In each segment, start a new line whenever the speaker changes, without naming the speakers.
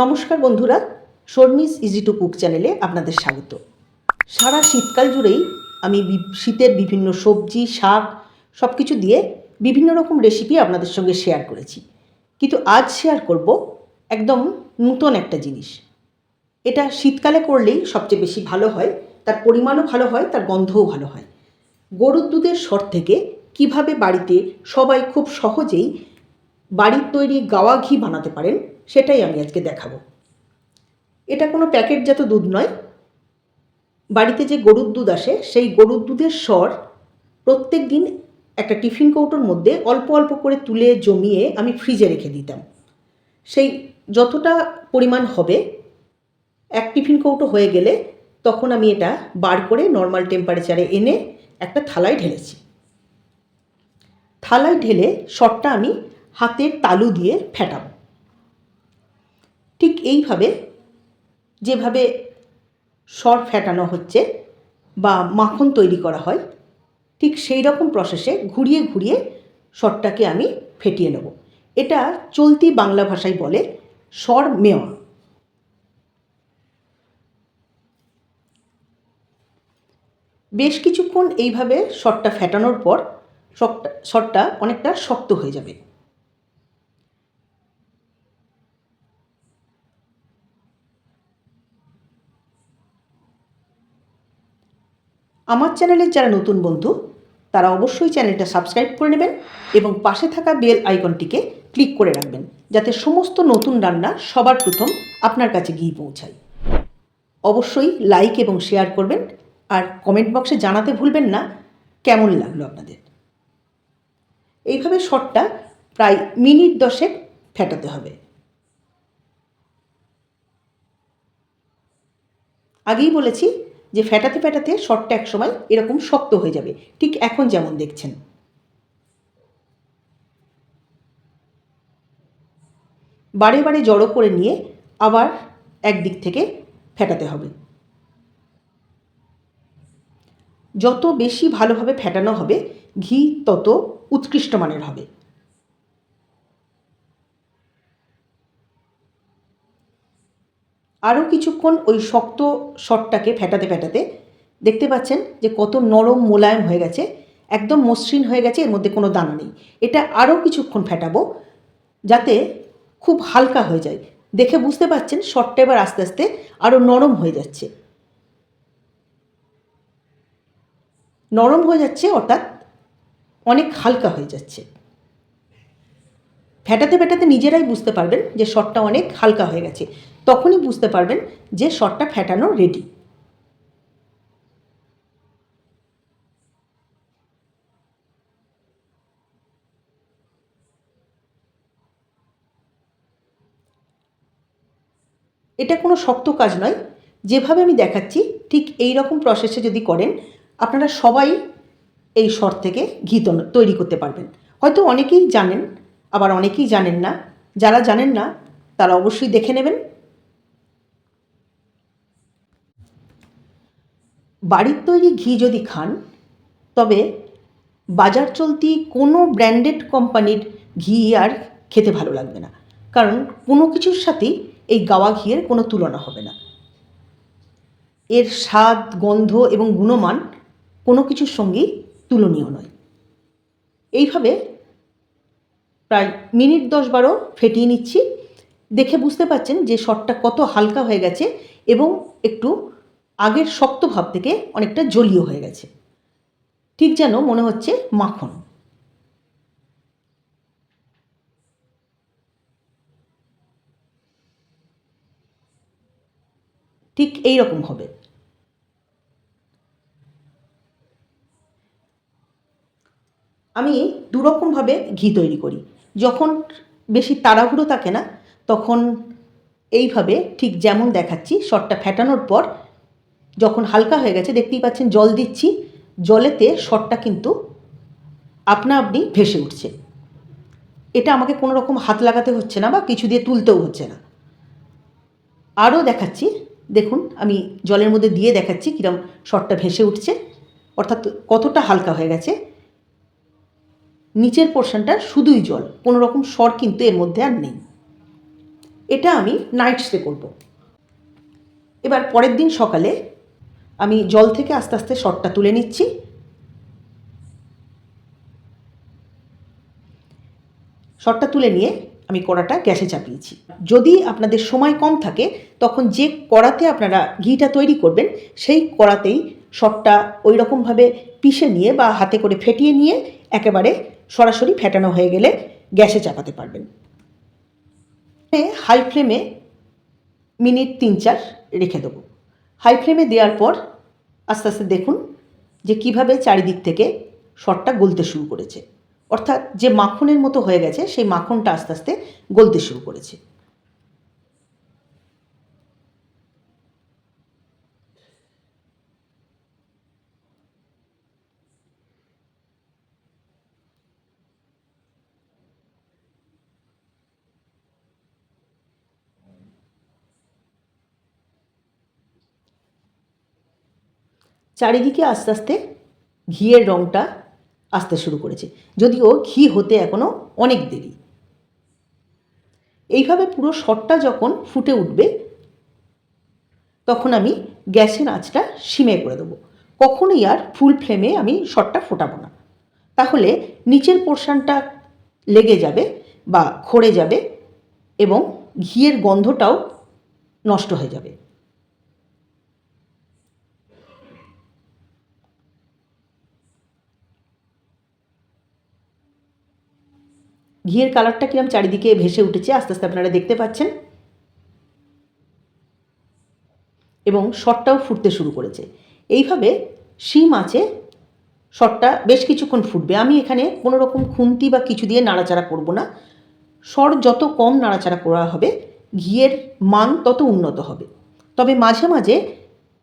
নমস্কার বন্ধুরা, Sharmi's easy to cook চ্যানেলে আপনাদের স্বাগত। সারা শীতকাল জুড়েই আমি শীতের বিভিন্ন সবজি, শাক সব কিছু দিয়ে বিভিন্ন রকম রেসিপি আপনাদের সঙ্গে শেয়ার করেছি। কিন্তু আজ শেয়ার করব একদম নূতন একটা জিনিস। এটা শীতকালে করলেই সবচেয়ে বেশি ভালো হয়, তার পরিমাণও ভালো হয়, তার গন্ধও ভালো হয়। গরুর দুধের স্বর থেকে কীভাবে বাড়িতে সবাই খুব সহজেই বাড়ির তৈরি গাওয়া ঘি বানাতে পারেন সেটাই আমি আজকে দেখাবো। এটা কোনো প্যাকেটজাত দুধ নয়। বাড়িতে যে গরুর দুধ আসে, সেই গরুর দুধের স্বর প্রত্যেক দিন একটা টিফিন কৌটোর মধ্যে অল্প অল্প করে তুলে জমিয়ে আমি ফ্রিজে রেখে দিতাম। সেই যতটা পরিমাণ হবে, এক টিফিন কৌটো হয়ে গেলে তখন আমি এটা বার করে নর্মাল টেম্পারেচারে এনে একটা থালায় ঢেলেছি। থালায় ঢেলে শটটা আমি হাতের তালু দিয়ে ফেটাবো। ঠিক এইভাবে যেভাবে সর ফেটানো হচ্ছে বা মাখন তৈরি করা হয়, ঠিক সেই রকম প্রসেসে ঘুরিয়ে ঘুরিয়ে সরটাকে আমি ফেটিয়ে নেব। এটা চলতি বাংলা ভাষায় বলে সর মেওয়া। বেশ কিছুক্ষণ এইভাবে সরটা ফেটানোর পর সরটা অনেকটা শক্ত হয়ে যাবে। আমার চ্যানেলের যারা নতুন বন্ধু, তারা অবশ্যই চ্যানেলটা সাবস্ক্রাইব করে নেবেন এবং পাশে থাকা বেল আইকনটিকে ক্লিক করে রাখবেন, যাতে সমস্ত নতুন রান্না সবার প্রথম আপনার কাছে গিয়ে পৌঁছায়। অবশ্যই লাইক এবং শেয়ার করবেন, আর কমেন্ট বক্সে জানাতে ভুলবেন না, কেমন লাগল আপনাদের? এইভাবে শটটা প্রায় মিনিট দশেক ফেটাতে হবে। আগেই বলেছি যে ফেটাতে ফেটাতে শটটা একসময় এরকম শক্ত হয়ে যাবে। ঠিক এখন যেমন দেখছেন। বারে বারে জড়ো করে নিয়ে আবার একদিক থেকে ফেটাতে হবে। যত বেশি ভালোভাবে ফেটানো হবে, ঘি তত উৎকৃষ্ট মানের হবে। আরও কিছুক্ষণ ওই শক্ত শটটাকে ফেটাতে ফেটাতে দেখতে পাচ্ছেন যে কত নরম মোলায়েম হয়ে গেছে, একদম মসৃণ হয়ে গেছে, এর মধ্যে কোনো দানা নেই। এটা আরও কিছুক্ষণ ফেটাবো যাতে খুব হালকা হয়ে যায়। দেখে বুঝতে পাচ্ছেন শটটা এবার আস্তে আস্তে আরও নরম হয়ে যাচ্ছে। নরম হয়ে যাচ্ছে, অর্থাৎ অনেক হালকা হয়ে যাচ্ছে। ফেটাতে ফেটাতে নিজেরাই বুঝতে পারবেন যে শটটা অনেক হালকা হয়ে গেছে। তখনই বুঝতে পারবেন যে শটটা ফেটানো রেডি এটা কোনো শক্ত কাজ নয়। যেভাবে আমি দেখাচ্ছি, ঠিক এই রকম প্রসেসে যদি করেন, আপনারা সবাই এই শর থেকে ঘি তৈরি করতে পারবেন। হয়তো অনেকেই জানেন আবার অনেকেই জানেন না। যারা জানেন না, তারা অবশ্যই দেখে নেবেন। বাড়ির তৈরি ঘি যদি খান, তবে বাজার চলতি কোনো ব্র্যান্ডেড কোম্পানির ঘি আর খেতে ভালো লাগবে না। কারণ কোনো কিছুর সাথেই এই গাওয়া ঘিয়ের কোনো তুলনা হবে না। এর স্বাদ, গন্ধ এবং গুণমান কোনো কিছুর সঙ্গেই তুলনীয় নয়। এইভাবে প্রায় মিনিট দশ বারো ফেটিয়ে নিচ্ছি। দেখে বুঝতে পাচ্ছেন যে শটটা কত হালকা হয়ে গেছে এবং একটু আগের শক্ত ভাব থেকে অনেকটা জলীয় হয়ে গেছে। ঠিক যেন মনে হচ্ছে মাখন। ঠিক এই রকম হবে। আমি দুরকমভাবে ঘি তৈরি করি। যখন বেশি তাড়াহুড়ো থাকে না, তখন এইভাবে ঠিক যেমন দেখাচ্ছি, শটটা ফেটানোর পর যখন হালকা হয়ে গেছে, দেখতেই পাচ্ছেন জল দিচ্ছি, জলেতে শটটা কিন্তু আপনা আপনি ভেসে উঠছে। এটা আমাকে কোনো রকম হাত লাগাতে হচ্ছে না বা কিছু দিয়ে তুলতেও হচ্ছে না। আরও দেখাচ্ছি, দেখুন, আমি জলের মধ্যে দিয়ে দেখাচ্ছি কীরকম শটটা ভেসে উঠছে, অর্থাৎ কতটা হালকা হয়ে গেছে। নিচের পোর্শনটা শুধুই জল। কোনো রকম স্বর কিন্তু এর মধ্যে আর নেই। এটা আমি নাইট স্টে করব। এবার পরের দিন সকালে আমি জল থেকে আস্তে আস্তে শটটা তুলে নিচ্ছি। শটটা তুলে নিয়ে আমি কড়াটা গ্যাসে চাপিয়েছি। যদি আপনাদের সময় কম থাকে, তখন যে কড়াতে আপনারা ঘিটা তৈরি করবেন, সেই কড়াতেই শটটা ওই রকমভাবে পিষে নিয়ে বা হাতে করে ফেটিয়ে নিয়ে একেবারে সরাসরি ফেটানো হয়ে গেলে গ্যাসে চাপাতে পারবেন। হাই ফ্লেমে মিনিট তিন চার রেখে দেবো। হাই ফ্লেমে দেওয়ার পর আস্তে আস্তে দেখুন যে কীভাবে চারিদিক থেকে শটটা গলতে শুরু করেছে। অর্থাৎ যে মাখনের মতো হয়ে গেছে, সেই মাখনটা আস্তে আস্তে গলতে শুরু করেছে। চারিদিকে আস্তে আস্তে ঘিয়ের রঙটা আসতে শুরু করেছে। যদিও ঘি হতে এখনও অনেক দেরি। এইভাবে পুরো শটটা যখন ফুটে উঠবে, তখন আমি গ্যাসের আঁচটা সিমে করে দেবো। কখনোই আর ফুল ফ্লেমে আমি শটটা ফোটাবো না। তাহলে নিচের পোর্শনটা লেগে যাবে বা খড়ে যাবে এবং ঘিয়ের গন্ধটাও নষ্ট হয়ে যাবে। ঘিয়ের কালারটা কিরম চারিদিকে ভেসে উঠেছে, আস্তে আস্তে আপনারা দেখতে পাচ্ছেন। এবং শটটাও ফুটতে শুরু করেছে। এইভাবে শিম আছে, শটটা বেশ কিছুক্ষণ ফুটবে। আমি এখানে কোনো রকম খুন্তি বা কিছু দিয়ে নাড়াচাড়া করব না। সর যত কম নাড়াচাড়া করা হবে, ঘিয়ের মান তত উন্নত হবে। তবে মাঝে মাঝে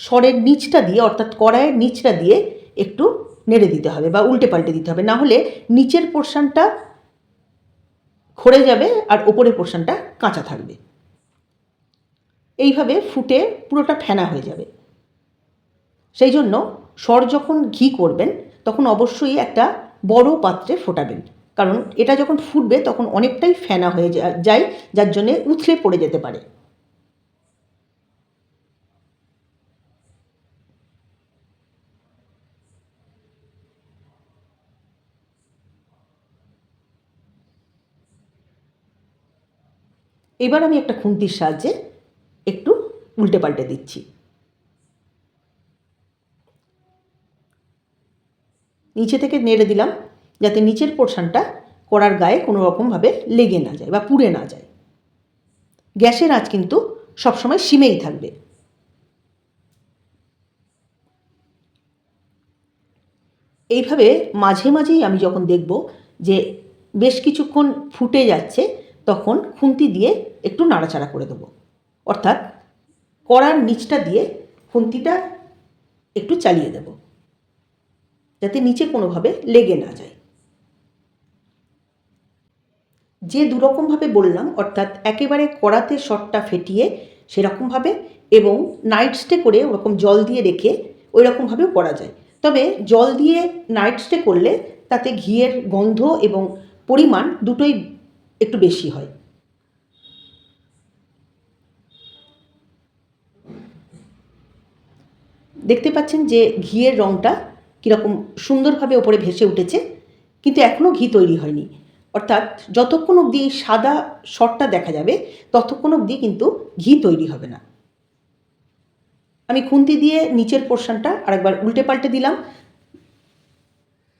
সরের নিচটা দিয়ে, অর্থাৎ কড়াইয়ের নিচটা দিয়ে একটু নেড়ে দিতে হবে বা উল্টে পাল্টে দিতে হবে। না হলে নিচের পোর্শনটা খড়ে যাবে আর ওপরের পোর্শনটা কাঁচা থাকবে। এইভাবে ফুটে পুরোটা ফেনা হয়ে যাবে। সেই জন্য স্বর যখন ঘি করবেন, তখন অবশ্যই একটা বড় পাত্রে ফোটাবেন। কারণ এটা যখন ফুটবে, তখন অনেকটাই ফেনা হয়ে যায়, যার জন্যে উথলে পড়ে যেতে পারে। এবার আমি একটা খুন্তির সাহায্যে একটু উল্টে পাল্টে দিচ্ছি। নিচে থেকে নেড়ে দিলাম যাতে নিচের পোর্শনটা কড়ার গায়ে কোনো রকমভাবে লেগে না যায় বা পুড়ে না যায়। গ্যাসের আঁচ কিন্তু সবসময় সিমেই থাকবে। এইভাবে মাঝে মাঝেই আমি যখন দেখব যে বেশ কিছুক্ষণ ফুটে যাচ্ছে তখন খুন্তি দিয়ে একটু নাড়াচাড়া করে দেবো। অর্থাৎ কড়ার নিচটা দিয়ে খুন্তিটা একটু চালিয়ে দেব। যাতে নিচে কোনোভাবে লেগে না যায়। যে দুরকমভাবে বললাম, অর্থাৎ একেবারে কড়াতে শটটা ফেটিয়ে সেরকমভাবে এবং নাইট স্টে করে ওরকম জল দিয়ে রেখে ওই রকমভাবেও করা যায়। তবে জল দিয়ে নাইট স্টে করলে তাতে ঘিয়ের গন্ধ এবং পরিমাণ দুটোই একটু বেশি হয়। দেখতে পাচ্ছেন যে ঘিয়ের রঙটা কীরকম সুন্দরভাবে ওপরে ভেসে উঠেছে, কিন্তু এখনও ঘি তৈরি হয়নি। অর্থাৎ যতক্ষণ অবধি সাদা শটটা দেখা যাবে, ততক্ষণ অবধি কিন্তু ঘি তৈরি হবে না। আমি খুন্তি দিয়ে নিচের পোর্শনটা আরেকবার উল্টে পাল্টে দিলাম।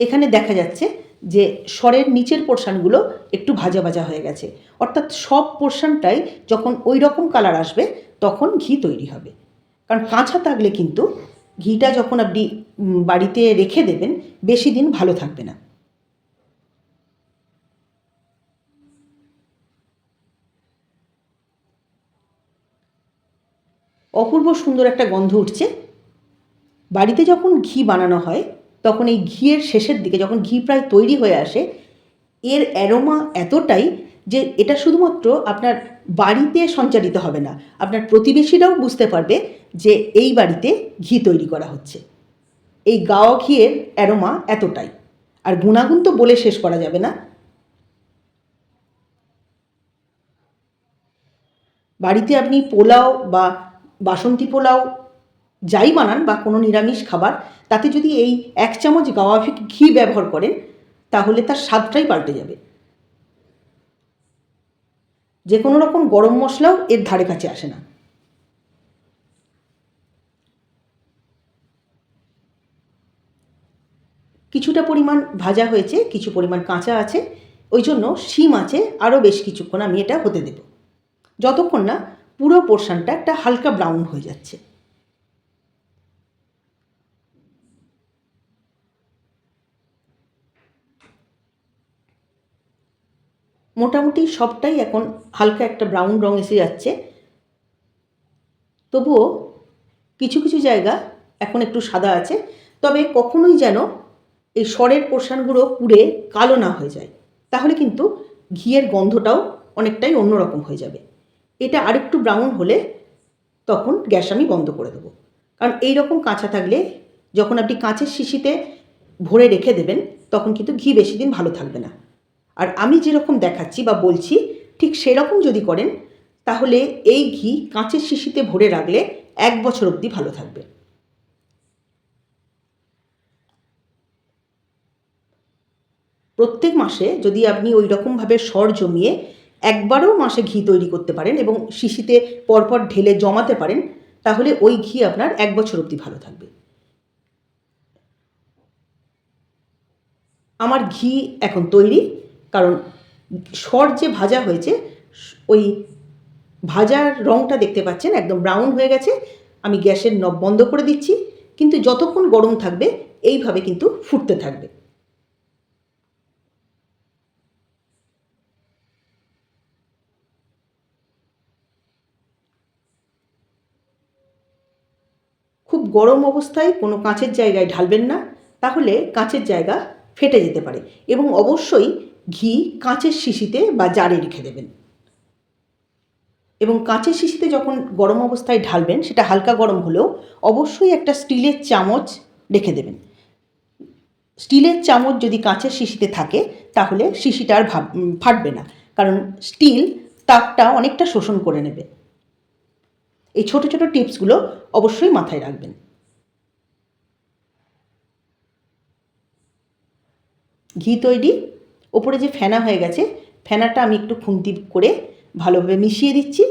এখানে দেখা যাচ্ছে যে স্বরের নিচের পোর্শানগুলো একটু ভাজা ভাজা হয়ে গেছে। অর্থাৎ সব পোর্শানটাই যখন ওই রকম কালার আসবে, তখন ঘি তৈরি হবে। কারণ কাঁচা থাকলে কিন্তু ঘিটা যখন আপনি বাড়িতে রেখে দেবেন, বেশি দিন ভালো থাকবে না। অপূর্ব সুন্দর একটা গন্ধ উঠছে। বাড়িতে যখন ঘি বানানো হয় তখন এই ঘিয়ের শেষের দিকে যখন ঘি প্রায় তৈরি হয়ে আসে, এর অ্যারোমা এতটাই যে এটা শুধুমাত্র আপনার বাড়িতে সঞ্চারিত হবে না, আপনার প্রতিবেশীরাও বুঝতে পারবে যে এই বাড়িতে ঘি তৈরি করা হচ্ছে। এই গাওয়া ঘিয়ের অ্যারোমা এতটাই। আর গুণাগুণ তো বলে শেষ করা যাবে না। বাড়িতে আপনি পোলাও বা বাসন্তী পোলাও যাই বানান বা কোনো নিরামিষ খাবার, তাতে যদি এই এক চামচ গাওয়া ঘি- ঘি ব্যবহার করেন, তাহলে তার স্বাদটাই পাল্টে যাবে। যে কোনো রকম গরম মশলাও এর ধারে কাছে আসে না। কিছুটা পরিমাণ ভাজা হয়েছে, কিছু পরিমাণ কাঁচা আছে, ওই জন্য শিম আছে, আরও বেশ কিছুক্ষণ আমি এটা হতে দেব। যতক্ষণ না পুরো পোর্শনটা একটা হালকা ব্রাউন হয়ে যাচ্ছে। মোটামুটি সবটাই এখন হালকা একটা ব্রাউন রং এসে যাচ্ছে। তবুও কিছু কিছু জায়গা এখন একটু সাদা আছে। তবে কখনোই যেন এই স্বরের পোর্শনগুলো পুড়ে কালো না হয়ে যায়। তাহলে কিন্তু ঘিয়ের গন্ধটাও অনেকটাই অন্যরকম হয়ে যাবে। এটা আরেকটু ব্রাউন হলে তখন গ্যাস আমি বন্ধ করে দেবো। কারণ এই রকম কাঁচা থাকলে যখন আপনি কাঁচের শিশিতে ভরে রেখে দেবেন, তখন কিন্তু ঘি বেশি দিন ভালো থাকবে না। আর আমি যেরকম দেখাচ্ছি বা বলছি, ঠিক সেরকম যদি করেন, তাহলে এই ঘি কাঁচের শিশিতে ভরে রাখলে এক বছর অবধি ভালো থাকবে। প্রত্যেক মাসে যদি আপনি ওই রকমভাবে সর জমিয়ে একবারও মাসে ঘি তৈরি করতে পারেন এবং শিশিতে পরপর ঢেলে জমাতে পারেন, তাহলে ওই ঘি আপনার এক বছর অবধি ভালো থাকবে। আমার ঘি এখন তৈরি কারণ সর যে ভাজা হয়েছে, ওই ভাজার রঙটা দেখতে পাচ্ছেন, একদম ব্রাউন হয়ে গেছে। আমি গ্যাসের নব বন্ধ করে দিচ্ছি, কিন্তু যতক্ষণ গরম থাকবে, এইভাবে কিন্তু ফুটতে থাকবে। খুব গরম অবস্থায় কোনো কাঁচের জায়গায় ঢালবেন না, তাহলে কাঁচের জায়গা ফেটে যেতে পারে। এবং অবশ্যই ঘি কাঁচের শিশিতে বা জারে রেখে দেবেন। এবং কাঁচের শিশিতে যখন গরম অবস্থায় ঢালবেন, সেটা হালকা গরম হলেও অবশ্যই একটা স্টিলের চামচ রেখে দেবেন। স্টিলের চামচ যদি কাঁচের শিশিতে থাকে, তাহলে শিশিটা আর ভাব ফাটবে না। কারণ স্টিল তাপটা অনেকটা শোষণ করে নেবে। এই ছোট ছোট টিপসগুলো অবশ্যই মাথায় রাখবেন। ঘি তৈরি ওপরে যে ফেনা হয়ে গেছে, ফেনাটা আমি একটু খুন্তি করে ভালোভাবে মিশিয়ে দিচ্ছি,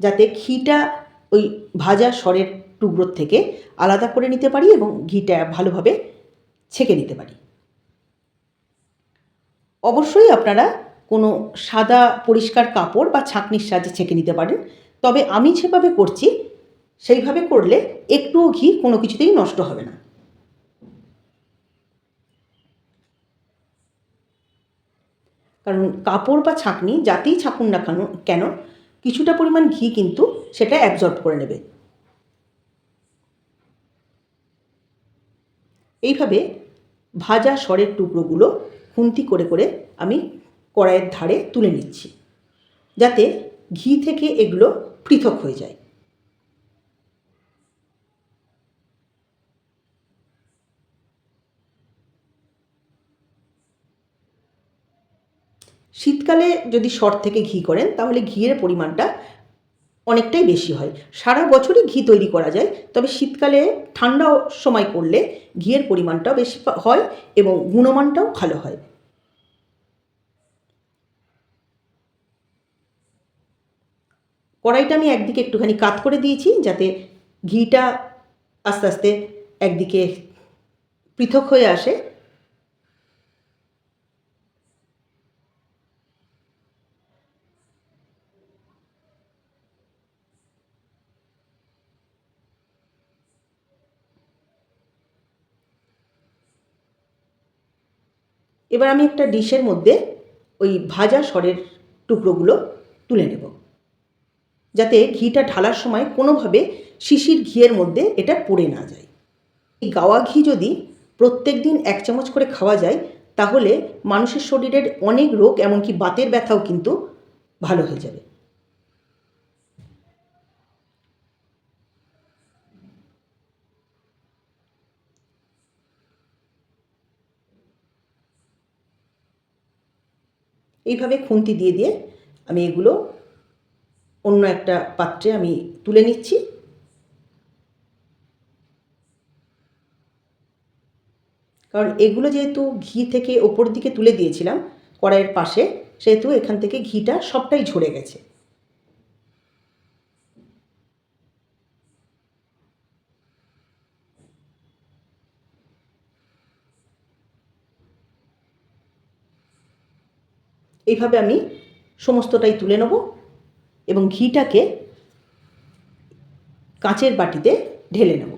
যাতে ঘিটা ওই ভাজা সরের টুকরোর থেকে আলাদা করে নিতে পারি এবং ঘিটা ভালোভাবে ছেঁকে নিতে পারি। অবশ্যই আপনারা কোনো সাদা পরিষ্কার কাপড় বা ছাঁকনির সাহায্যে ছেঁকে নিতে পারেন, তবে আমি যেভাবে করছি, সেইভাবে করলে একটুও ঘি কোনো কিছুতেই নষ্ট হবে না। কারণ কাপড় বা ছাঁকনি যাতেই ছাকুন না কেন কেন, কিছুটা পরিমাণ ঘি কিন্তু সেটা অ্যাবজর্ব করে নেবে। এইভাবে ভাজা সরের টুকরোগুলো খুন্তি করে করে আমি কড়াইয়ের ধারে তুলে নিচ্ছি, যাতে ঘি থেকে এগুলো পৃথক হয়ে যায়। শীতকালে যদি সর থেকে ঘি করেন, তাহলে ঘিয়ের পরিমাণটা অনেকটাই বেশি হয়। সারা বছরই ঘি তৈরি করা যায়, তবে শীতকালে ঠান্ডা সময় করলে ঘিয়ের পরিমাণটাও বেশি হয় এবং গুণমানটাও ভালো হয়। কড়াইটা আমি একদিকে একটুখানি কাত করে দিয়েছি, যাতে ঘিটা আস্তে আস্তে একদিকে পৃথক হয়ে আসে। এবার আমি একটা ডিশের মধ্যে ওই ভাজা সরের টুকরোগুলো তুলে নেব। যাতে ঘিটা ঢালার সময় কোনোভাবে শিশির ঘিয়ের মধ্যে এটা পড়ে না যায়। এই গাওয়া ঘি যদি প্রত্যেক দিন এক চামচ করে খাওয়া যায়, তাহলে মানুষের শরীরের অনেক রোগ, এমনকি বাতের ব্যথাও কিন্তু ভালো হয়ে যাবে। এইভাবে খুন্তি দিয়ে দিয়ে আমি এগুলো অন্য একটা পাত্রে আমি তুলে নিচ্ছি। কারণ এগুলো যেহেতু ঘি থেকে ওপর দিকে তুলে দিয়েছিলাম, কড়াইয়ের পাশে, সেহেতু এখান থেকে ঘিটা সবটাই ঝরে গেছে। এইভাবে আমি সমস্তটাই তুলে নেব এবং ঘিটাকে কাঁচের বাটিতে ঢেলে নেব।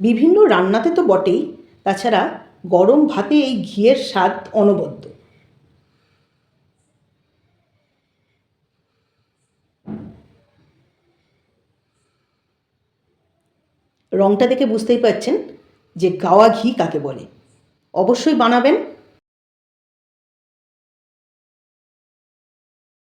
বিভিন্ন রান্নাতে তো বটেই, তাছাড়া গরম ভাতে এই ঘিয়ের স্বাদ অনবদ্য। রংটা দেখে বুঝতেই পারছেন যে গাওয়া ঘি কাকে বলে। অবশ্যই বানাবেন।